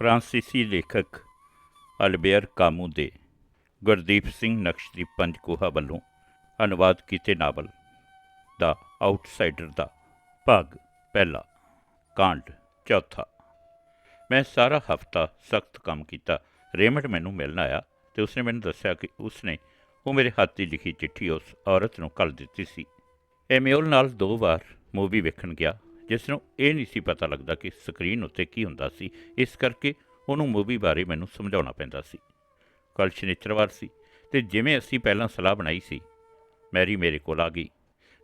ਫਰਾਂਸੀਸੀ ਲੇਖਕ ਅਲਬੇਅਰ ਕਾਮੂ ਦੇ ਗੁਰਦੀਪ ਸਿੰਘ ਨਕਸ਼ਦੀਪ ਪੰਜਕੋਹਾ ਵੱਲੋਂ ਅਨੁਵਾਦ ਕੀਤੇ ਨਾਵਲ ਦਾ ਆਊਟਸਾਈਡਰ ਦਾ ਭਾਗ ਪਹਿਲਾ, ਕਾਂਡ ਚੌਥਾ। ਮੈਂ ਸਾਰਾ ਹਫਤਾ ਸਖਤ ਕੰਮ ਕੀਤਾ। ਰੇਮਟ ਮੈਨੂੰ ਮਿਲਣ ਆਇਆ ਤੇ ਉਸਨੇ ਮੈਨੂੰ ਦੱਸਿਆ ਕਿ ਉਸਨੇ ਉਹ ਮੇਰੇ ਹੱਥ ਦੀ ਲਿਖੀ ਚਿੱਠੀ ਉਸ ਔਰਤ ਨੂੰ ਕੱਲ ਦਿੱਤੀ ਸੀ। ਐਮਿਓਲ ਨਾਲ ਦੋ ਵਾਰ ਮੂਵੀ ਵੇਖਣ ਗਿਆ। ਜਿਸ ਨੂੰ ਇਹ ਨਹੀਂ ਸੀ ਪਤਾ ਲੱਗਦਾ ਕਿ ਸਕਰੀਨ ਉੱਤੇ ਕੀ ਹੁੰਦਾ ਸੀ, ਇਸ ਕਰਕੇ ਉਹਨੂੰ ਮੂਵੀ ਬਾਰੇ ਮੈਨੂੰ ਸਮਝਾਉਣਾ ਪੈਂਦਾ ਸੀ। ਕੱਲ੍ਹ ਸ਼ਨੀਚਰਵਾਰ ਸੀ ਤੇ ਜਿਵੇਂ ਅਸੀਂ ਪਹਿਲਾਂ ਸਲਾਹ ਬਣਾਈ ਸੀ, ਮੈਰੀ ਮੇਰੇ ਕੋਲ ਆ ਗਈ।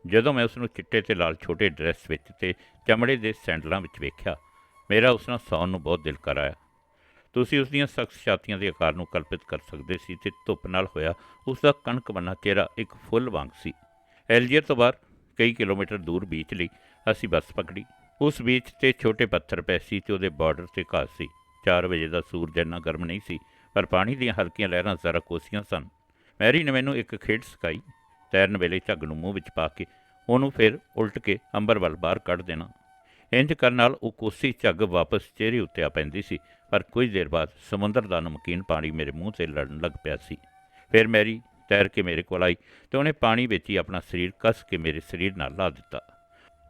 ਜਦੋਂ ਮੈਂ ਉਸ ਨੂੰ ਚਿੱਟੇ ਤੇ ਲਾਲ ਛੋਟੇ ਡਰੈਸ ਵਿੱਚ ਤੇ ਚਮੜੇ ਦੇ ਸੈਂਡਲਾਂ ਵਿੱਚ ਵੇਖਿਆ, ਮੇਰਾ ਉਸ ਨਾਲ ਸੌਣ ਨੂੰ ਬਹੁਤ ਦਿਲ ਕਰ ਆਇਆ ਤੁਸੀਂ ਉਸ ਦੀਆਂ ਸਖਤ ਛਾਤੀਆਂ ਦੇ ਆਕਾਰ ਨੂੰ ਕਲਪਿਤ ਕਰ ਸਕਦੇ ਸੀ ਤੇ ਧੁੱਪ ਨਾਲ ਹੋਇਆ ਉਸ ਦਾ ਕਣਕ ਬੰਨਾ ਚਿਹਰਾ ਇੱਕ ਫੁੱਲ ਵਾਂਗ ਸੀ। ਐਲਜੀਅਰ ਤੋਂ ਬਾਹਰ ਕਈ ਕਿਲੋਮੀਟਰ ਦੂਰ ਬੀਚ ਲਈ ਅਸੀਂ ਬੱਸ ਪਕੜੀ। ਉਸ ਬੀਚ ਤੇ ਛੋਟੇ ਪੱਥਰ ਪੈ ਸੀ ਤੇ ਉਹਦੇ ਬਾਰਡਰ ਤੇ ਘਾਹ ਸੀ। 4 ਵਜੇ ਦਾ ਸੂਰਜ ਇੰਨਾ ਗਰਮ ਨਹੀਂ ਸੀ, ਪਰ ਪਾਣੀ ਦੀਆਂ ਹਲਕੀਆਂ ਲਹਿਰਾਂ ਜ਼ਰਾ ਕੋਸੀਆਂ ਸਨ। ਮੈਰੀ ਨੇ ਮੈਨੂੰ ਇੱਕ ਖੇਡ ਸਿਖਾਈ। ਤੈਰਨ ਵੇਲੇ ਝੱਗ ਨੂੰ ਮੂੰਹ ਵਿੱਚ ਪਾ ਕੇ ਉਹਨੂੰ ਫਿਰ ਉਲਟ ਕੇ ਅੰਬਰ ਵੱਲ ਬਾਹਰ ਕੱਢ ਦੇਣਾ। ਇੰਜ ਕਰਨ ਨਾਲ ਉਹ ਕੋਸੀ ਝੱਗ ਵਾਪਸ ਚਿਹਰੇ ਉੱਤੇ ਆ ਪੈਂਦੀ ਸੀ, ਪਰ ਕੁਝ ਦੇਰ ਬਾਅਦ ਸਮੁੰਦਰ ਦਾ ਨਮਕੀਨ ਪਾਣੀ ਮੇਰੇ ਮੂੰਹ ਤੇ ਲੜਨ ਲੱਗ ਪਿਆ ਸੀ। ਫਿਰ ਮੈਰੀ ਤੈਰ ਕੇ ਮੇਰੇ ਕੋਲ ਆਈ ਤੇ ਉਹਨੇ ਪਾਣੀ ਵਿੱਚ ਹੀ ਆਪਣਾ ਸਰੀਰ ਕੱਸ ਕੇ ਮੇਰੇ ਸਰੀਰ ਨਾਲ ਲਾ ਦਿੱਤਾ।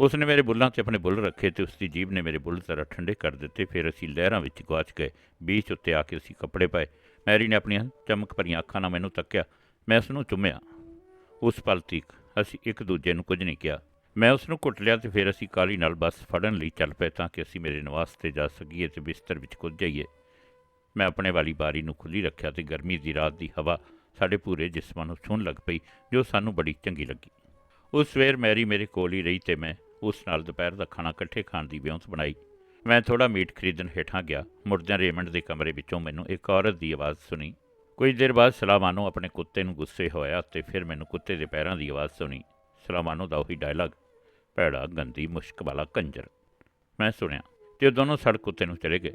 ਉਸਨੇ ਮੇਰੇ ਬੁੱਲਾਂ 'ਤੇ ਆਪਣੇ ਬੁੱਲ ਰੱਖੇ ਤੇ ਉਸਦੀ ਜੀਭ ਨੇ ਮੇਰੇ ਬੁੱਲ ਜ਼ਰਾ ਠੰਡੇ ਕਰ ਦਿੱਤੇ, ਫਿਰ ਅਸੀਂ ਲਹਿਰਾਂ ਵਿੱਚ ਗਵਾਚ ਗਏ। ਬੀਚ ਉੱਤੇ ਆ ਕੇ ਅਸੀਂ ਕੱਪੜੇ ਪਾਏ। ਮੈਰੀ ਨੇ ਆਪਣੀਆਂ ਚਮਕ ਭਰੀਆਂ ਅੱਖਾਂ ਨਾਲ ਮੈਨੂੰ ਤੱਕਿਆ, ਮੈਂ ਉਸ ਨੂੰ ਚੁੰਮਿਆ। ਉਸ ਪਲ ਤੀਕ ਅਸੀਂ ਇੱਕ ਦੂਜੇ ਨੂੰ ਕੁਝ ਨਹੀਂ ਕਿਹਾ। ਮੈਂ ਉਸ ਨੂੰ ਘੁੱਟ ਲਿਆ ਤੇ ਫਿਰ ਅਸੀਂ ਕਾਲੀ ਨਾਲ ਬੱਸ ਫੜਨ ਲਈ ਚੱਲ ਪਏ ਤਾਂ ਕਿ ਅਸੀਂ ਮੇਰੇ ਨਿਵਾਸ ਤੇ ਜਾ ਸਕੀਏ ਤੇ ਬਿਸਤਰ ਵਿੱਚ ਕੁੱਝ ਜਾਈਏ। ਮੈਂ ਆਪਣੇ ਵਾਲੀ ਬਾਰੀ ਨੂੰ ਖੁੱਲੀ ਰੱਖਿਆ ਤੇ ਗਰਮੀ ਦੀ ਰਾਤ ਦੀ ਹਵਾ ਸਾਡੇ ਪੂਰੇ ਜਿਸਮਾਂ ਨੂੰ ਛੂਹਣ ਲੱਗ ਪਈ, ਜੋ ਸਾਨੂੰ ਬੜੀ ਚੰਗੀ ਲੱਗੀ। ਉਸ ਸਵੇਰ ਮੈਰੀ ਮੇਰੇ ਕੋਲ ਹੀ ਰਹੀ ਤੇ ਮੈਂ ਉਸ ਨਾਲ ਦੁਪਹਿਰ ਦਾ ਖਾਣਾ ਇਕੱਠੇ ਖਾਣ ਦੀ ਵਿਉਂਤ ਬਣਾਈ। ਮੈਂ ਥੋੜਾ ਮੀਟ ਖਰੀਦਣ ਹੇਠਾਂ ਗਿਆ, ਮੁਰਦਿਆਂ ਰੇਮੰਡ ਦੇ ਕਮਰੇ ਵਿੱਚੋਂ ਮੈਨੂੰ ਇੱਕ ਔਰਤ ਦੀ ਆਵਾਜ਼ ਸੁਣੀ। ਕੁਝ ਦੇਰ ਬਾਅਦ ਸਲਾਮਾਨੋ ਆਪਣੇ ਕੁੱਤੇ ਨੂੰ ਗੁੱਸੇ ਹੋਇਆ ਤੇ ਫਿਰ ਮੈਨੂੰ ਕੁੱਤੇ ਦੇ ਪੈਰਾਂ ਦੀ ਆਵਾਜ਼ ਸੁਣੀ। ਸਲਾਮਾਨੋ ਦਾ ਉਹੀ ਡਾਇਲੌਗ, ਭੈੜਾ, ਗੰਦੀ, ਮੁਸ਼ਕ ਵਾਲਾ ਕੰਜਰ। ਮੈਂ ਸੁਣਿਆ ਤੇ ਉਹ ਦੋਨੋਂ ਸੜਕ ਕੁੱਤੇ ਨੂੰ ਚਲੇ ਗਏ।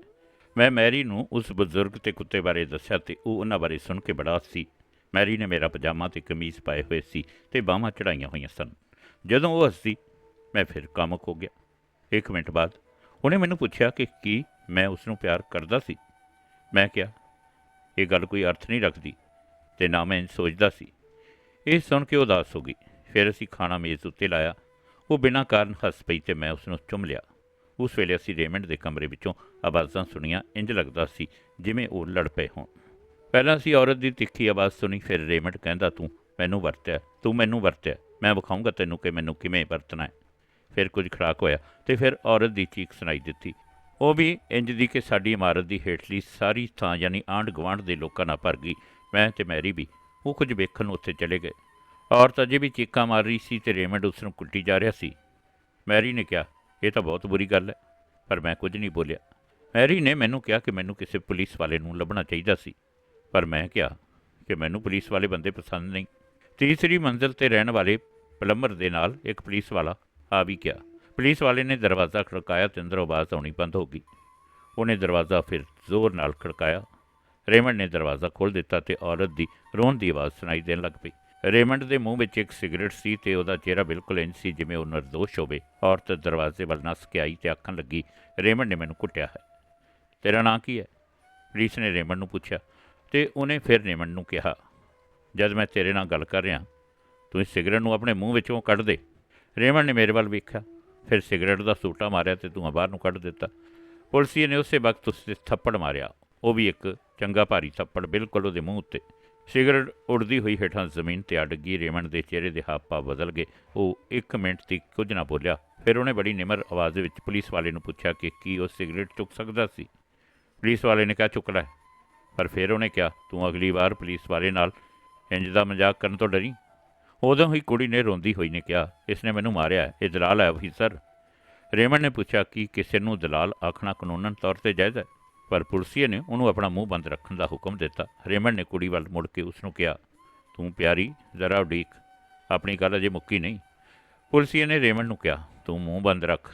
ਮੈਂ ਮੈਰੀ ਨੂੰ ਉਸ ਬਜ਼ੁਰਗ ਤੇ ਕੁੱਤੇ ਬਾਰੇ ਦੱਸਿਆ ਤੇ ਉਹ ਉਹਨਾਂ ਬਾਰੇ ਸੁਣ ਕੇ ਬੜਾ ਸੀ ਮੈਰੀ ਨੇ ਮੇਰਾ ਪਜਾਮਾ ਤੇ ਕਮੀਜ਼ ਪਾਏ ਹੋਏ ਸੀ ਤੇ ਬਾਹਾਂ ਚੜਾਈਆਂ ਹੋਈਆਂ ਸਨ। ਜਦੋਂ ਉਹ ਹੱਸੀ, ਮੈਂ ਫਿਰ ਕਾਮਕ ਹੋ ਗਿਆ। ਇੱਕ ਮਿੰਟ ਬਾਅਦ ਉਹਨੇ ਮੈਨੂੰ ਪੁੱਛਿਆ ਕਿ ਕੀ ਮੈਂ ਉਸ ਨੂੰ ਪਿਆਰ ਕਰਦਾ ਸੀ। ਮੈਂ ਕਿਹਾ, ਇਹ ਗੱਲ ਕੋਈ ਅਰਥ ਨਹੀਂ ਰੱਖਦੀ ਤੇ ਨਾ ਮੈਂ ਸੋਚਦਾ ਸੀ। ਇਹ ਸੁਣ ਕੇ ਉਦਾਸ ਹੋ ਗਈ। ਫਿਰ ਅਸੀਂ ਖਾਣਾ ਮੇਜ਼ ਉੱਤੇ ਲਾਇਆ। ਉਹ ਬਿਨਾਂ ਕਾਰਨ ਹੱਸ ਪਈ ਤੇ ਮੈਂ ਉਸ ਨੂੰ ਚੁੰਮ ਲਿਆ। ਉਸ ਵੇਲੇ ਅਸੀਂ ਰੇਮੰਡ ਦੇ ਕਮਰੇ ਵਿੱਚੋਂ ਆਵਾਜ਼ਾਂ ਸੁਣੀਆਂ ਇੰਜ ਲੱਗਦਾ ਸੀ ਜਿਵੇਂ ਉਹ ਲੜ ਪਏ ਹੋਣ। ਪਹਿਲਾਂ ਅਸੀਂ ਔਰਤ ਦੀ ਤਿੱਖੀ ਆਵਾਜ਼ ਸੁਣੀ, ਫਿਰ ਰੇਮੰਡ ਕਹਿੰਦਾ, ਤੂੰ ਮੈਨੂੰ ਵਰਤਿਆ, ਤੂੰ ਮੈਨੂੰ ਵਰਤਿਆ, ਮੈਂ ਵਿਖਾਊਂਗਾ ਤੈਨੂੰ ਕਿ ਮੈਨੂੰ ਕਿਵੇਂ ਵਰਤਣਾ ਹੈ। ਫਿਰ ਕੁਝ ਖੜਾਕ ਹੋਇਆ ਤੇ ਫਿਰ ਔਰਤ ਦੀ ਚੀਕ ਸੁਣਾਈ ਦਿੱਤੀ। ਉਹ ਵੀ ਇੰਜ ਦੀ ਕਿ ਸਾਡੀ ਇਮਾਰਤ ਦੀ ਹੇਠਲੀ ਸਾਰੀ ਥਾਂ ਯਾਨੀ ਆਂਢ ਗੁਆਂਢ ਦੇ ਲੋਕਾਂ ਨਾਲ ਭਰ ਗਈ, ਮੈਂ ਤੇ ਮੈਰੀ ਵੀ, ਉਹ ਕੁਝ ਵੇਖਣ ਨੂੰ ਉੱਥੇ ਚਲੇ ਗਏ। ਔਰਤ ਅਜੇ ਵੀ ਚੀਕਾਂ ਮਾਰ ਰਹੀ ਸੀ ਤੇ ਰੇਮੰਡ ਉਸ ਨੂੰ ਕੁੱਟੀ ਜਾ ਰਿਹਾ ਸੀ। ਮੈਰੀ ਨੇ ਕਿਹਾ, ਇਹ ਤਾਂ ਬਹੁਤ ਬੁਰੀ ਗੱਲ ਹੈ, ਪਰ ਮੈਂ ਕੁਝ ਨਹੀਂ ਬੋਲਿਆ। ਮੈਰੀ ਨੇ ਮੈਨੂੰ ਕਿਹਾ ਕਿ ਮੈਨੂੰ ਕਿਸੇ ਪੁਲਿਸ ਵਾਲੇ ਨੂੰ ਲੱਭਣਾ ਚਾਹੀਦਾ ਸੀ। ਪਰ ਮੈਂ ਕਿਹਾ ਕਿ ਮੈਨੂੰ ਪੁਲਿਸ ਵਾਲੇ ਬੰਦੇ ਪਸੰਦ ਨਹੀਂ। ਤੀਸਰੀ ਮੰਜ਼ਲ ਤੇ ਰਹਿਣ ਵਾਲੇ ਪਲੰਬਰ ਦੇ ਨਾਲ ਇੱਕ ਪੁਲਿਸ ਵਾਲਾ ਆ ਵੀ ਗਿਆ। ਪੁਲਿਸ ਵਾਲੇ ਨੇ ਦਰਵਾਜ਼ਾ ਖੜਕਾਇਆ ਤੇ ਅੰਦਰੋਂ ਆਵਾਜ਼ ਆਉਣੀ ਬੰਦ ਹੋ ਗਈ। ਉਹਨੇ ਦਰਵਾਜ਼ਾ ਫਿਰ ਜ਼ੋਰ ਨਾਲ ਖੜਕਾਇਆ। ਰੇਮੰਡ ਨੇ ਦਰਵਾਜ਼ਾ ਖੋਲ੍ਹ ਦਿੱਤਾ ਤੇ ਔਰਤ ਦੀ ਰੋਣ ਦੀ ਆਵਾਜ਼ ਸੁਣਾਈ ਦੇਣ ਲੱਗ ਪਈ। ਰੇਮੰਡ ਦੇ ਮੂੰਹ ਵਿੱਚ ਇੱਕ ਸਿਗਰਟ ਸੀ ਤੇ ਉਹਦਾ ਚਿਹਰਾ ਬਿਲਕੁਲ ਇੰਜ ਸੀ ਜਿਵੇਂ ਉਹ ਨਿਰਦੋਸ਼ ਹੋਵੇ। ਔਰਤ ਦਰਵਾਜ਼ੇ ਵੱਲ ਨੱਸ ਕੇ ਆਈ ਤੇ ਆਖਣ ਲੱਗੀ, ਰੇਮੰਡ ਨੇ ਮੈਨੂੰ ਕੁੱਟਿਆ ਹੈ। ਤੇਰਾ ਨਾਂ ਕੀ ਹੈ? ਪੁਲਿਸ ਨੇ ਰੇਮੰਡ ਨੂੰ ਪੁੱਛਿਆ ਤੇ ਉਹਨੇ ਫਿਰ ਰੇਮੰਡ ਨੂੰ ਕਿਹਾ, ਜਦ ਮੈਂ ਤੇਰੇ ਨਾਲ ਗੱਲ ਕਰ ਰਿਹਾ ਤੂੰ ਇਸ ਸਿਗਰਟ ਨੂੰ ਆਪਣੇ ਮੂੰਹ ਵਿੱਚੋਂ ਕੱਢ ਦੇ। ਰੇਮਨ ਨੇ ਮੇਰੇ ਵੱਲ ਵੇਖਿਆ, ਫਿਰ ਸਿਗਰਟ ਦਾ ਸੂਟਾ ਮਾਰਿਆ ਤੇ ਧੂੰਆਂ ਬਾਹਰ ਨੂੰ ਕੱਢ ਦਿੱਤਾ। ਪੁਲਿਸੀਏ ਨੇ ਉਸੇ ਵਕਤ ਉਸ ਤੇ ਥੱਪੜ ਮਾਰਿਆ। ਉਹ ਵੀ ਇੱਕ ਚੰਗਾ ਭਾਰੀ ਥੱਪੜ ਬਿਲਕੁਲ ਉਹਦੇ ਮੂੰਹ ਉੱਤੇ। ਸਿਗਰਟ ਉੜਦੀ ਹੋਈ ਹੇਠਾਂ ਜ਼ਮੀਨ ਤੇ ਅੜ ਗਈ ਰੇਮੰਡ ਦੇ ਚਿਹਰੇ ਦੇ ਹਾਪਾ ਬਦਲ ਗਏ। ਉਹ ਇੱਕ ਮਿੰਟ ਤੱਕ ਕੁਝ ਨਾ ਬੋਲਿਆ। ਫਿਰ ਉਹਨੇ ਬੜੀ ਨਿਮਰ ਆਵਾਜ਼ ਵਿੱਚ ਪੁਲਿਸ ਵਾਲੇ ਨੂੰ ਪੁੱਛਿਆ ਕਿ ਕੀ ਉਹ ਸਿਗਰਟ ਚੁੱਕ ਸਕਦਾ ਸੀ? ਪੁਲਿਸ ਵਾਲੇ ਨੇ ਕਿਹਾ, ਚੁੱਕ ਲੈ। ਪਰ ਫਿਰ ਉਹਨੇ ਕਿਹਾ, ਤੂੰ ਅਗਲੀ ਵਾਰ ਪੁਲਿਸ ਵਾਲੇ ਨਾਲ ਇੰਜ ਦਾ ਮਜ਼ਾਕ ਕਰਨ ਤੋਂ ਡਰੀ? ਉਦੋਂ ਹੀ ਕੁੜੀ ਨੇ ਰੋਂਦੀ ਹੋਈ ਨੇ ਕਿਹਾ ਇਸ ਨੇ ਮੈਨੂੰ ਮਾਰਿਆ ਇਹ ਦਲਾਲ ਹੈ ਅਫੀਸਰ ਰੇਮਨ ਨੇ ਪੁੱਛਿਆ ਕਿ ਕਿਸੇ ਨੂੰ ਦਲਾਲ ਆਖਣਾ ਕਾਨੂੰਨਨ ਤੌਰ ਤੇ ਜਾਇਜ਼ ਹੈ, ਪਰ ਪੁਲਸੀਏ ਨੇ ਉਹਨੂੰ ਆਪਣਾ ਮੂੰਹ ਬੰਦ ਰੱਖਣ ਦਾ ਹੁਕਮ ਦਿੱਤਾ। ਰੇਮਨ ਨੇ ਕੁੜੀ ਵੱਲ ਮੁੜ ਕੇ ਉਸ ਨੂੰ ਕਿਹਾ, ਤੂੰ ਪਿਆਰੀ, ਜ਼ਰਾ ਉਡੀਕ, ਆਪਣੀ ਗੱਲ ਅਜੇ ਮੁੱਕੀ ਨਹੀਂ। ਪੁਲਸੀਏ ਨੇ ਰੇਮਨ ਨੂੰ ਕਿਹਾ, ਤੂੰ ਮੂੰਹ ਬੰਦ ਰੱਖ,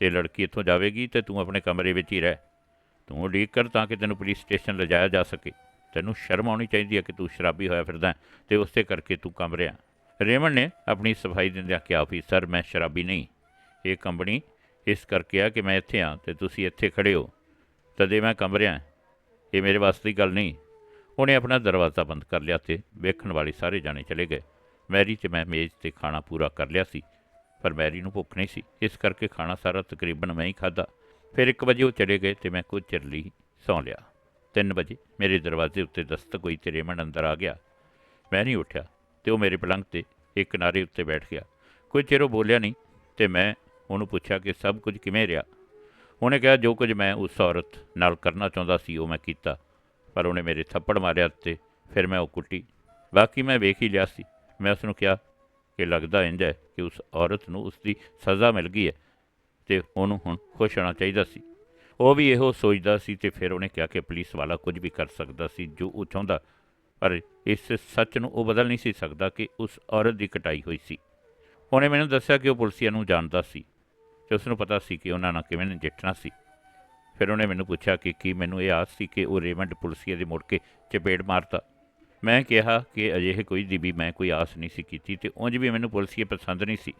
ਤੇ ਲੜਕੀ ਇੱਥੋਂ ਜਾਵੇਗੀ ਤੇ ਤੂੰ ਆਪਣੇ ਕਮਰੇ ਵਿੱਚ ਹੀ ਰਹਿ। ਤੂੰ ਉਡੀਕ ਕਰ ਤਾਂ ਕਿ ਤੈਨੂੰ ਪੁਲਿਸ ਸਟੇਸ਼ਨ ਲਿਜਾਇਆ ਜਾ ਸਕੇ। ਤੈਨੂੰ ਸ਼ਰਮ ਆਉਣੀ ਚਾਹੀਦੀ ਹੈ ਕਿ ਤੂੰ ਸ਼ਰਾਬੀ ਹੋਇਆ ਫਿਰਦਾ ਹੈ ਤੇ ਉਸੇ ਕਰਕੇ ਤੂੰ ਕੰਬ ਰਿਹਾ ਰੇਮਨ ਨੇ ਆਪਣੀ ਸਫ਼ਾਈ ਦਿੰਦਿਆਂ ਕਿਹਾ ਵੀ ਸਰ ਮੈਂ ਸ਼ਰਾਬੀ ਨਹੀਂ। ਇਹ ਕੰਪਨੀ ਇਸ ਕਰਕੇ ਆ ਕਿ ਮੈਂ ਇੱਥੇ ਆ ਤੇ ਤੁਸੀਂ ਇੱਥੇ ਖੜੇ ਹੋ। ਤਦੇ ਮੈਂ ਕੰਬ ਰਿਹਾ ਇਹ ਮੇਰੇ ਵਾਸਤੇ ਦੀ ਗੱਲ ਨਹੀਂ। ਉਹਨੇ ਆਪਣਾ ਦਰਵਾਜ਼ਾ ਬੰਦ ਕਰ ਲਿਆ ਤੇ ਵੇਖਣ ਵਾਲੇ ਸਾਰੇ ਜਾਣੇ ਚਲੇ ਗਏ। ਮੈਰੀ ਤੇ ਮੈਂ ਮੇਜ਼ ਤੇ ਖਾਣਾ ਪੂਰਾ ਕਰ ਲਿਆ ਸੀ, ਪਰ ਮੈਰੀ ਨੂੰ ਭੁੱਖ ਨਹੀਂ ਸੀ। ਇਸ ਕਰਕੇ ਖਾਣਾ ਸਾਰਾ ਤਕਰੀਬਨ ਮੈਂ ਹੀ ਖਾਦਾ ਫਿਰ 1 ਵਜੇ ਉਹ ਚਲੇ ਗਏ ਤੇ ਮੈਂ ਕੁਝ ਚਿਰ ਲਈ ਸੌਂ ਲਿਆ। 3 ਵਜੇ ਮੇਰੇ ਦਰਵਾਜ਼ੇ ਉੱਤੇ ਦਸਤਕ ਹੋਈ ਤੇ ਰੇਮਨ ਅੰਦਰ ਆ ਗਿਆ। ਮੈਂ ਨਹੀਂ ਉੱਠਿਆ ਤੇ ਉਹ ਮੇਰੇ ਪਲੰਗ ਤੇ ਇੱਕ ਕਿਨਾਰੇ ਉੱਤੇ ਬੈਠ ਗਿਆ। ਕੋਈ ਚਿਰ ਉਹ ਬੋਲਿਆ ਨਹੀਂ ਤੇ ਮੈਂ ਉਹਨੂੰ ਪੁੱਛਿਆ ਕਿ ਸਭ ਕੁਝ ਕਿਵੇਂ ਰਿਹਾ? ਉਹਨੇ ਕਿਹਾ, ਜੋ ਕੁਝ ਮੈਂ ਉਸ ਔਰਤ ਨਾਲ ਕਰਨਾ ਚਾਹੁੰਦਾ ਸੀ ਉਹ ਮੈਂ ਕੀਤਾ, ਪਰ ਉਹਨੇ ਮੇਰੇ ਥੱਪੜ ਮਾਰਿਆ ਤੇ ਫਿਰ ਮੈਂ ਉਹ ਕੁੱਟੀ। ਬਾਕੀ ਮੈਂ ਵੇਖ ਹੀ ਲਿਆ ਸੀ। ਮੈਂ ਉਸ ਨੂੰ ਕਿਹਾ ਕਿ ਲੱਗਦਾ ਇੰਜ ਹੈ ਕਿ ਉਸ ਔਰਤ ਨੂੰ ਉਸ ਦੀ ਸਜ਼ਾ ਮਿਲ ਗਈ ਹੈ। ਤੇ ਉਹਨੂੰ ਹੁਣ ਖੁਸ਼ ਹੋਣਾ ਚਾਹੀਦਾ ਸੀ। ਉਹ ਵੀ ਇਹੋ ਸੋਚਦਾ ਸੀ ਤੇ ਫਿਰ ਉਹਨੇ ਕਿਹਾ ਕਿ ਪੁਲਿਸ ਵਾਲਾ ਕੁਝ ਵੀ ਕਰ ਸਕਦਾ ਸੀ, ਜੋ ਉਹ ਚਾਹੁੰਦਾ। ਪਰ ਇਸ ਸੱਚ ਨੂੰ ਉਹ ਬਦਲ ਨਹੀਂ ਸੀ ਸਕਦਾ ਕਿ ਉਸ ਔਰਤ ਦੀ ਕਟਾਈ ਹੋਈ ਸੀ। ਉਹਨੇ ਮੈਨੂੰ ਦੱਸਿਆ ਕਿ ਉਹ ਪੁਲਿਸੀਆਂ ਨੂੰ ਜਾਣਦਾ ਸੀ ਤੇ ਉਸ ਨੂੰ ਪਤਾ ਸੀ ਕਿ ਉਹਨਾਂ ਨਾਲ ਕਿਵੇਂ ਨਜਿੱਠਣਾ ਸੀ। ਫਿਰ ਉਹਨੇ ਮੈਨੂੰ ਪੁੱਛਿਆ ਕਿ ਕੀ ਮੈਨੂੰ ਇਹ ਆਸ ਸੀ ਕਿ ਉਹ ਰੇਮੰਡ ਪੁਲਿਸੀਏ ਦੇ ਮੁੜ ਕੇ ਚਪੇੜ ਮਾਰਤਾ ਮੈਂ ਕਿਹਾ ਕਿ ਅਜਿਹੇ ਕੋਈ ਦੀ ਵੀ ਮੈਂ ਕੋਈ ਆਸ ਨਹੀਂ ਸੀ ਕੀਤੀ ਤੇ ਉਂਝ ਵੀ ਮੈਨੂੰ ਪੁਲਿਸੀਏ ਪਸੰਦ ਨਹੀਂ ਸੀ।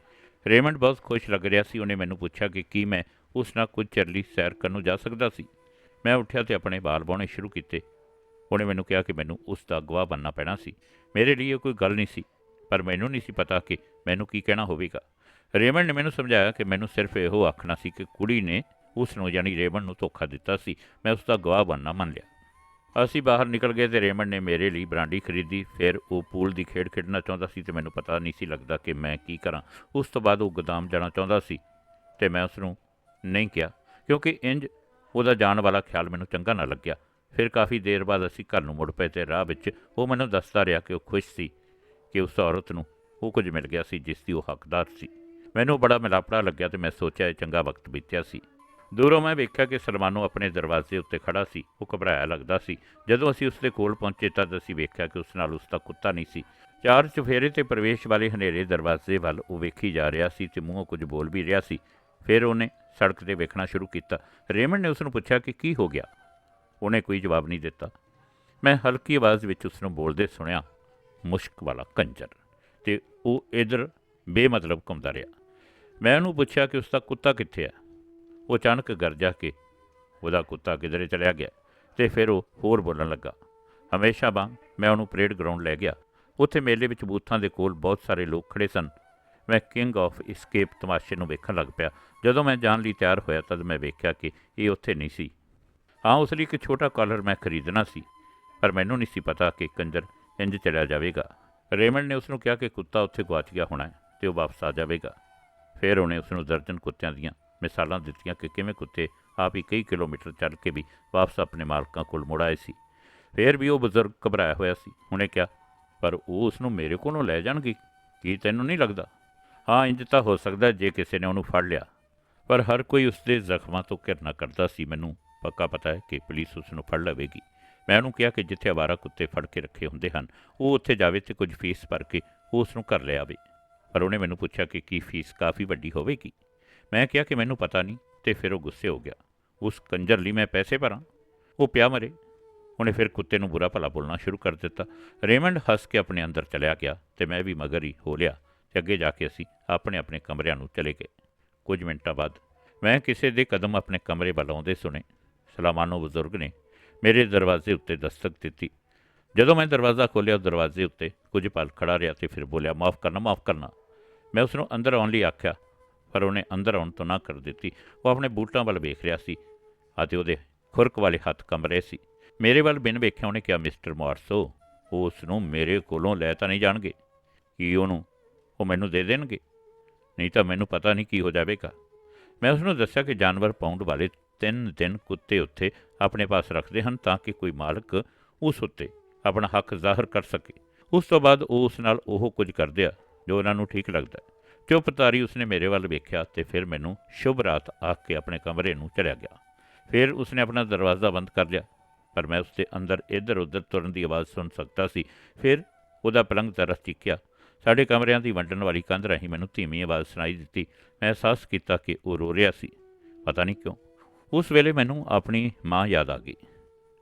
ਰੇਮੰਡ ਬਹੁਤ ਖੁਸ਼ ਲੱਗ ਰਿਹਾ ਸੀ। ਉਹਨੇ ਮੈਨੂੰ ਪੁੱਛਿਆ ਕਿ ਕੀ ਮੈਂ ਉਸ ਨਾਲ ਕੁਝ ਚਿਰ ਲਈ ਸੈਰ ਕਰਨ ਨੂੰ ਜਾ ਸਕਦਾ ਸੀ। ਮੈਂ ਉੱਠਿਆ ਤੇ ਆਪਣੇ ਵਾਲ ਵਾਹੁਣੇ ਸ਼ੁਰੂ ਕੀਤੇ। ਉਹਨੇ ਮੈਨੂੰ ਕਿਹਾ ਕਿ ਮੈਨੂੰ ਉਸ ਦਾ ਗਵਾਹ ਬਣਨਾ ਪੈਣਾ ਸੀ। ਮੇਰੇ ਲਈ ਇਹ ਕੋਈ ਗੱਲ ਨਹੀਂ ਸੀ, ਪਰ ਮੈਨੂੰ ਨਹੀਂ ਸੀ ਪਤਾ ਕਿ ਮੈਨੂੰ ਕੀ ਕਹਿਣਾ ਹੋਵੇਗਾ। ਰੇਮੰਡ ਨੇ ਮੈਨੂੰ ਸਮਝਾਇਆ ਕਿ ਮੈਨੂੰ ਸਿਰਫ ਇਹੋ ਆਖਣਾ ਸੀ ਕਿ ਕੁੜੀ ਨੇ ਉਸ ਨੂੰ ਯਾਨੀ ਰੇਮੰਡ ਨੂੰ ਧੋਖਾ ਦਿੱਤਾ ਸੀ। ਮੈਂ ਉਸ ਦਾ ਗਵਾਹ ਬਣਨਾ ਮੰਨ ਲਿਆ। ਅਸੀਂ ਬਾਹਰ ਨਿਕਲ ਗਏ ਤੇ ਰੇਮਨ ਨੇ ਮੇਰੇ ਲਈ ਬਰਾਂਡੀ ਖਰੀਦੀ, ਫਿਰ ਉਹ ਪੂਲ ਦੀ ਖੇਡ ਖੇਡਣਾ ਚਾਹੁੰਦਾ ਸੀ ਤੇ ਮੈਨੂੰ ਪਤਾ ਨਹੀਂ ਸੀ ਲੱਗਦਾ ਕਿ ਮੈਂ ਕੀ ਕਰਾਂ। ਉਸ ਤੋਂ ਬਾਅਦ ਉਹ ਗੋਦਾਮ ਜਾਣਾ ਚਾਹੁੰਦਾ ਸੀ ਤੇ ਮੈਂ ਉਸ ਨੂੰ ਨਹੀਂ ਕਿਹਾ, ਕਿਉਂਕਿ ਇੰਜ ਉਹਦਾ ਜਾਣ ਵਾਲਾ ਖਿਆਲ ਮੈਨੂੰ ਚੰਗਾ ਨਾ ਲੱਗਿਆ। ਫਿਰ ਕਾਫੀ ਦੇਰ ਬਾਅਦ ਅਸੀਂ ਘਰ ਨੂੰ ਮੁੜ ਪਏ ਤੇ ਰਾਹ ਵਿੱਚ ਉਹ ਮੈਨੂੰ ਦੱਸਦਾ ਰਿਹਾ ਕਿ ਉਹ ਖੁਸ਼ ਸੀ ਕਿ ਉਸ ਔਰਤ ਨੂੰ ਉਹ ਕੁਝ ਮਿਲ ਗਿਆ ਸੀ, ਜਿਸ ਦੀ ਉਹ ਹੱਕਦਾਰ ਸੀ। ਮੈਨੂੰ ਬੜਾ ਮਿਲਾਪੜਾ ਲੱਗਿਆ ਤੇ ਮੈਂ ਸੋਚਿਆ ਇਹ ਚੰਗਾ ਵਕਤ ਬੀਤਿਆ ਸੀ। ਦੂਰੋਂ ਮੈਂ ਵੇਖਿਆ ਕਿ ਸਲਮਾਨੋ ਆਪਣੇ ਦਰਵਾਜ਼ੇ ਉੱਤੇ ਖੜਾ ਸੀ। ਉਹ ਘਬਰਾਇਆ ਲੱਗਦਾ ਸੀ। ਜਦੋਂ ਅਸੀਂ ਉਸ ਦੇ ਕੋਲ ਪਹੁੰਚੇ ਤਦ ਅਸੀਂ ਵੇਖਿਆ ਕਿ ਉਸ ਨਾਲ ਉਸ ਦਾ ਕੁੱਤਾ ਨਹੀਂ ਸੀ। ਚਾਰ ਚੁਫੇਰੇ ਤੇ ਪ੍ਰਵੇਸ਼ ਵਾਲੇ ਹਨੇਰੇ ਦਰਵਾਜ਼ੇ ਵੱਲ ਉਹ ਵੇਖੀ ਜਾ ਰਿਹਾ ਸੀ ਤੇ ਮੂੰਹੋਂ ਕੁਝ ਬੋਲ ਵੀ ਰਿਹਾ ਸੀ। ਫਿਰ ਉਹਨੇ ਸੜਕ ਤੇ ਵੇਖਣਾ ਸ਼ੁਰੂ ਕੀਤਾ। ਰੇਮਨ ਨੇ ਉਸ ਨੂੰ ਪੁੱਛਿਆ ਕਿ ਕੀ ਹੋ ਗਿਆ? ਉਹਨੇ ਕੋਈ ਜਵਾਬ ਨਹੀਂ ਦਿੱਤਾ। ਮੈਂ ਹਲਕੀ ਆਵਾਜ਼ ਵਿੱਚ ਉਸ ਨੂੰ ਬੋਲਦੇ ਸੁਣਿਆ, ਮੁਸ਼ਕ ਵਾਲਾ ਕੰਜਰ। ਤੇ ਉਹ ਇਧਰ ਬੇਮਤਲਬ ਘੁੰਮਦਾ ਰਿਹਾ। ਮੈਂ ਉਹਨੂੰ ਪੁੱਛਿਆ ਕਿ ਉਸ ਦਾ ਕੁੱਤਾ ਕਿੱਥੇ ਹੈ ਉਹ ਅਚਾਨਕ ਗਰਜਾ ਕੇ ਉਹਦਾ ਕੁੱਤਾ ਕਿਧਰੇ ਚਲਿਆ ਗਿਆ ਤੇ ਫਿਰ ਉਹ ਹੋਰ ਬੋਲਣ ਲੱਗਾ, ਹਮੇਸ਼ਾ ਵਾਂਗ ਮੈਂ ਉਹਨੂੰ ਪਰੇਡ ਗਰਾਊਂਡ ਲੈ ਗਿਆ। ਉੱਥੇ ਮੇਲੇ ਵਿੱਚ ਬੂਥਾਂ ਦੇ ਕੋਲ ਬਹੁਤ ਸਾਰੇ ਲੋਕ ਖੜੇ ਸਨ। ਮੈਂ ਕਿੰਗ ਆਫ ਇਸਕੇਪ ਤਮਾਸ਼ੇ ਨੂੰ ਵੇਖਣ ਲੱਗ ਪਿਆ। ਜਦੋਂ ਮੈਂ ਜਾਣ ਲਈ ਤਿਆਰ ਹੋਇਆ ਤਦ ਮੈਂ ਵੇਖਿਆ ਕਿ ਇਹ ਉੱਥੇ ਨਹੀਂ ਸੀ। ਹਾਂ, ਉਸ ਲਈ ਇੱਕ ਛੋਟਾ ਕਾਲਰ ਮੈਂ ਖਰੀਦਣਾ ਸੀ, ਪਰ ਮੈਨੂੰ ਨਹੀਂ ਸੀ ਪਤਾ ਕਿ ਕੰਜਰ ਇੰਜ ਚਲਿਆ ਜਾਵੇਗਾ। ਰੇਮੰਡ ਨੇ ਉਸ ਨੂੰ ਕਿਹਾ ਕਿ ਕੁੱਤਾ ਉੱਥੇ ਗਵਾਚ ਗਿਆ ਹੋਣਾ ਹੈ ਤੇ ਉਹ ਵਾਪਸ ਆ ਜਾਵੇਗਾ। ਫਿਰ ਉਹਨੇ ਉਸ ਨੂੰ ਦਰਜਨ ਕੁੱਤਿਆਂ ਦੀਆਂ ਮਿਸਾਲਾਂ ਦਿੱਤੀਆਂ ਕਿ ਕਿਵੇਂ ਕੁੱਤੇ ਆਪ ਹੀ ਕਈ ਕਿਲੋਮੀਟਰ ਚੱਲ ਕੇ ਵੀ ਵਾਪਸ ਆਪਣੇ ਮਾਲਕਾਂ ਕੋਲ ਮੁੜ ਆਏ ਸੀ। ਫਿਰ ਵੀ ਉਹ ਬਜ਼ੁਰਗ ਘਬਰਾਇਆ ਹੋਇਆ ਸੀ। ਹੁਣੇ ਕਿਹਾ, ਪਰ ਉਹ ਉਸ ਨੂੰ ਮੇਰੇ ਕੋਲੋਂ ਲੈ ਜਾਣਗੇ? ਕੀ ਤੈਨੂੰ ਨਹੀਂ ਲੱਗਦਾ? ਹਾਂ, ਇੰਜ ਤਾਂ ਹੋ ਸਕਦਾ ਜੇ ਕਿਸੇ ਨੇ ਉਹਨੂੰ ਫੜ ਲਿਆ। ਪਰ ਹਰ ਕੋਈ ਉਸ ਦੇ ਜ਼ਖਮਾਂ ਤੋਂ ਘਿਰਨਾ ਕਰਦਾ ਸੀ। ਮੈਨੂੰ ਪੱਕਾ ਪਤਾ ਹੈ ਕਿ ਪੁਲਿਸ ਉਸ ਨੂੰ ਫੜ ਲਵੇਗੀ। ਮੈਂ ਉਹਨੂੰ ਕਿਹਾ ਕਿ ਜਿੱਥੇ ਆਵਾਰਾ ਕੁੱਤੇ ਫੜ ਕੇ ਰੱਖੇ ਹੁੰਦੇ ਹਨ, ਉਹ ਉੱਥੇ ਜਾਵੇ ਤੇ ਕੁਝ ਫੀਸ ਭਰ ਕੇ ਉਹ ਉਸ ਨੂੰ ਘਰ ਲੈ ਆਵੇ। ਪਰ ਉਹਨੇ ਮੈਨੂੰ ਪੁੱਛਿਆ ਕਿ ਕੀ ਫੀਸ ਕਾਫੀ ਵੱਡੀ ਹੋਵੇਗੀ? ਮੈਂ ਕਿਹਾ ਕਿ ਮੈਨੂੰ ਪਤਾ ਨਹੀਂ, ਤੇ ਫਿਰ ਉਹ ਗੁੱਸੇ ਹੋ ਗਿਆ। ਉਸ ਕੰਜਰ ਲਈ ਮੈਂ ਪੈਸੇ ਭਰਾਂ। ਉਹ ਪਿਆ ਮਰੇ। ਉਹਨੇ ਫਿਰ ਕੁੱਤੇ ਨੂੰ ਬੁਰਾ ਭਲਾ ਬੋਲਣਾ ਸ਼ੁਰੂ ਕਰ ਦਿੱਤਾ। ਰੇਮੰਡ ਹੱਸ ਕੇ ਆਪਣੇ ਅੰਦਰ ਚਲਿਆ ਗਿਆ ਤੇ ਮੈਂ ਵੀ ਮਗਰ ਹੀ ਹੋ ਲਿਆ ਤੇ ਅੱਗੇ ਜਾ ਕੇ ਅਸੀਂ ਆਪਣੇ ਆਪਣੇ ਕਮਰਿਆਂ ਨੂੰ ਚਲੇ ਗਏ। ਕੁਝ ਮਿੰਟਾਂ ਬਾਅਦ ਮੈਂ ਕਿਸੇ ਦੇ ਕਦਮ ਆਪਣੇ ਕਮਰੇ ਵੱਲ ਆਉਂਦੇ ਸੁਣੇ। ਸਲਾਮਾਨੋ ਬਜ਼ੁਰਗ ਨੇ ਮੇਰੇ ਦਰਵਾਜ਼ੇ ਉੱਤੇ ਦਸਤਕ ਦਿੱਤੀ। ਜਦੋਂ ਮੈਂ ਦਰਵਾਜ਼ਾ ਖੋਲ੍ਹਿਆ ਦਰਵਾਜ਼ੇ ਉੱਤੇ ਕੁਝ ਪਲ ਖੜਾ ਰਿਹਾ ਤੇ ਫਿਰ ਬੋਲਿਆ, ਮਾਫ ਕਰਨਾ ਮਾਫ ਕਰਨਾ। ਮੈਂ ਉਸ ਨੂੰ ਅੰਦਰ ਆਉਣ ਲਈ ਆਖਿਆ ਪਰ ਉਹਨੇ ਅੰਦਰ ਆਉਣ ਤੋਂ ਨਾ ਕਰ ਦਿੱਤੀ। ਉਹ ਆਪਣੇ ਬੂਟਾਂ ਵੱਲ ਵੇਖ ਰਿਹਾ ਸੀ ਅਤੇ ਉਹਦੇ ਖੁਰਕ ਵਾਲੇ ਹੱਥ ਕੰਬ ਰਹੇ ਸੀ। ਮੇਰੇ ਵੱਲ ਬਿਨ ਵੇਖਿਆ ਉਹਨੇ ਕਿਹਾ, ਮਿਸਟਰ ਮਾਰਸੋ ਉਹ ਉਸ ਨੂੰ ਮੇਰੇ ਕੋਲੋਂ ਲੈ ਤਾਂ ਨਹੀਂ ਜਾਣਗੇ। ਕੀ ਉਹਨੂੰ ਉਹ ਮੈਨੂੰ ਦੇ ਦੇਣਗੇ? ਨਹੀਂ ਤਾਂ ਮੈਨੂੰ ਪਤਾ ਨਹੀਂ ਕੀ ਹੋ ਜਾਵੇਗਾ। ਮੈਂ ਉਸ ਨੂੰ ਦੱਸਿਆ ਕਿ ਜਾਨਵਰ ਪਾਉਂਡ ਵਾਲੇ ਤਿੰਨ ਦਿਨ ਕੁੱਤੇ ਉੱਤੇ ਆਪਣੇ ਪਾਸ ਰੱਖਦੇ ਹਨ ਤਾਂ ਕਿ ਕੋਈ ਮਾਲਕ ਉਸ ਉੱਤੇ ਆਪਣਾ ਹੱਕ ਜ਼ਾਹਰ ਕਰ ਸਕੇ। ਉਸ ਤੋਂ ਬਾਅਦ ਉਹ ਉਸ ਨਾਲ ਉਹ ਕੁਝ ਕਰਦੇ ਆ ਜੋ ਉਹਨਾਂ ਨੂੰ ਠੀਕ ਲੱਗਦਾ ਹੈ। ਚੁੱਪ ਤਾਰੀ ਉਸਨੇ ਮੇਰੇ ਵੱਲ ਵੇਖਿਆ ਤੇ ਫਿਰ ਮੈਨੂੰ ਸ਼ੁਭ ਰਾਤ ਆਖ ਕੇ ਆਪਣੇ ਕਮਰੇ ਨੂੰ ਚਲਿਆ ਗਿਆ। ਫਿਰ ਉਸਨੇ ਆਪਣਾ ਦਰਵਾਜ਼ਾ ਬੰਦ ਕਰ ਲਿਆ, ਪਰ ਮੈਂ ਉਸਦੇ ਅੰਦਰ ਇੱਧਰ ਉੱਧਰ ਤੁਰਨ ਦੀ ਆਵਾਜ਼ ਸੁਣ ਸਕਦਾ ਸੀ। ਫਿਰ ਉਹਦਾ ਪਲੰਗ ਤਰਸ ਚੀਕਿਆ ਸਾਡੇ ਕਮਰਿਆਂ ਦੀ ਵੰਡਣ ਵਾਲੀ ਕੰਧ ਰਾਹੀਂ ਮੈਨੂੰ ਧੀਮੀ ਆਵਾਜ਼ ਸੁਣਾਈ ਦਿੱਤੀ। ਮੈਂ ਅਹਿਸਾਸ ਕੀਤਾ ਕਿ ਉਹ ਰੋ ਰਿਹਾ ਸੀ। ਪਤਾ ਨਹੀਂ ਕਿਉਂ। ਉਸ ਵੇਲੇ ਮੈਨੂੰ ਆਪਣੀ ਮਾਂ ਯਾਦ ਆ ਗਈ।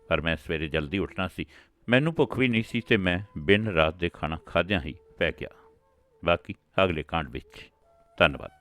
ਪਰ ਮੈਂ ਸਵੇਰੇ ਜਲਦੀ ਉੱਠਣਾ ਸੀ। ਮੈਨੂੰ ਭੁੱਖ ਵੀ ਨਹੀਂ ਸੀ ਤੇ ਮੈਂ ਬਿਨ ਰਾਤ ਦੇ ਖਾਣਾ ਖਾਦਿਆਂ ਹੀ ਪੈ ਗਿਆ। ਬਾਕੀ ਅਗਲੇ ਕਾਂਡ ਵਿੱਚ। ਧੰਨਵਾਦ।